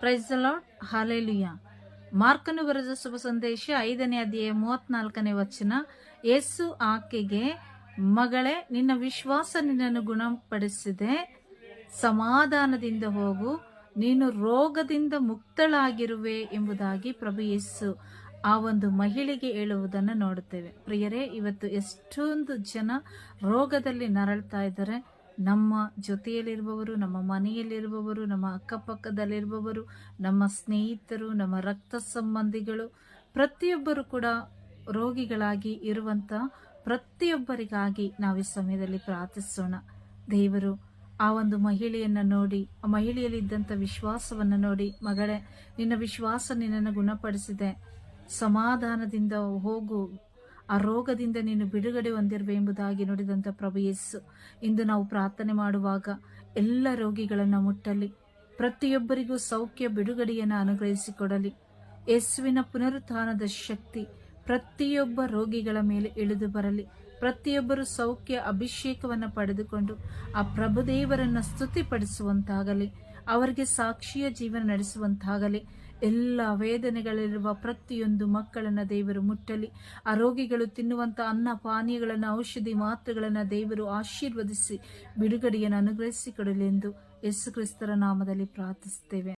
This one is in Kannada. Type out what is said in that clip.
ಪ್ರೈಸ್ ಲಾರ್ಡ್ ಹಾಲೆಲುಯ ಮಾರ್ಕನು ಬರೆದ ಶುಭ ಸಂದೇಶ ಐದನೇ ಅಧ್ಯಾಯ ಮೂವತ್ನಾಲ್ಕನೇ ವಚನ. ಯೇಸು ಆಕೆಗೆ, ಮಗಳೇ, ನಿನ್ನ ವಿಶ್ವಾಸ ನಿನ್ನನ್ನು ಗುಣಪಡಿಸಿದೆ. ಸಮಾಧಾನದಿಂದ ಹೋಗು. ನೀನು ರೋಗದಿಂದ ಮುಕ್ತಳಾಗಿರುವೆ ಎಂಬುದಾಗಿ ಪ್ರಭು ಯೇಸು ಆ ಒಂದು ಮಹಿಳೆಗೆ ಹೇಳುವುದನ್ನು ನೋಡುತ್ತೇವೆ. ಪ್ರಿಯರೇ, ಇವತ್ತು ಎಷ್ಟೊಂದು ಜನ ರೋಗದಲ್ಲಿ ನರಳ್ತಾ ಇದ್ದಾರೆ. ನಮ್ಮ ಜೊತೆಯಲ್ಲಿರುವವರು, ನಮ್ಮ ಮನೆಯಲ್ಲಿರುವವರು, ನಮ್ಮ ಅಕ್ಕಪಕ್ಕದಲ್ಲಿರುವವರು, ನಮ್ಮ ಸ್ನೇಹಿತರು, ನಮ್ಮ ರಕ್ತ ಸಂಬಂಧಿಗಳು, ಪ್ರತಿಯೊಬ್ಬರು ಕೂಡ ರೋಗಿಗಳಾಗಿ ಇರುವಂತ ಪ್ರತಿಯೊಬ್ಬರಿಗಾಗಿ ನಾವು ಈ ಸಮಯದಲ್ಲಿ ಪ್ರಾರ್ಥಿಸೋಣ. ದೇವರು, ಆ ಒಂದು ಮಹಿಳೆಯನ್ನು ನೋಡಿ, ಆ ಮಹಿಳೆಯಲ್ಲಿದ್ದಂಥ ವಿಶ್ವಾಸವನ್ನು ನೋಡಿ, ಮಗಳೇ, ನಿನ್ನ ವಿಶ್ವಾಸ ನಿನ್ನನ್ನು ಗುಣಪಡಿಸಿದೆ. ಸಮಾಧಾನದಿಂದ ಹೋಗು ಆ ರೋಗದಿಂದ ನೀನು ಬಿಡುಗಡೆ ಹೊಂದಿರುವೆ ಎಂಬುದಾಗಿ ನುಡಿದಂಥ ಪ್ರಭು ಯೇಸು. ಇಂದು ನಾವು ಪ್ರಾರ್ಥನೆ ಮಾಡುವಾಗ ಎಲ್ಲ ರೋಗಿಗಳನ್ನು ಮುಟ್ಟಲಿ. ಪ್ರತಿಯೊಬ್ಬರಿಗೂ ಸೌಖ್ಯ ಬಿಡುಗಡೆಯನ್ನು ಅನುಗ್ರಹಿಸಿಕೊಡಲಿ. ಯೇಸುವಿನ ಪುನರುತ್ಥಾನದ ಶಕ್ತಿ ಪ್ರತಿಯೊಬ್ಬ ರೋಗಿಗಳ ಮೇಲೆ ಇಳಿದು ಬರಲಿ. ಪ್ರತಿಯೊಬ್ಬರು ಸೌಖ್ಯ ಅಭಿಷೇಕವನ್ನು ಪಡೆದುಕೊಂಡು ಆ ಪ್ರಭುದೇವರನ್ನು ಸ್ತುತಿಪಡಿಸುವಂತಾಗಲಿ. ಅವರಿಗೆ ಸಾಕ್ಷಿಯ ಜೀವನ ನಡೆಸುವಂತಾಗಲಿ. ಎಲ್ಲ ವೇದನೆಗಳಿರುವ ಪ್ರತಿಯೊಂದು ಮಕ್ಕಳನ್ನ ದೇವರು ಮುಟ್ಟಲಿ. ಆ ರೋಗಿಗಳು ತಿನ್ನುವಂತ ಅನ್ನ, ಪಾನೀಯಗಳನ್ನು, ಔಷಧಿ ಮಾತ್ರೆಗಳನ್ನು ದೇವರು ಆಶೀರ್ವದಿಸಿ, ಬಿಡುಗಡೆಯನ್ನು ಅನುಗ್ರಹಿಸಿಕೊಡಲಿ ಎಂದು ಯೇಸು ಕ್ರಿಸ್ತರ ನಾಮದಲ್ಲಿ ಪ್ರಾರ್ಥಿಸುತ್ತೇವೆ.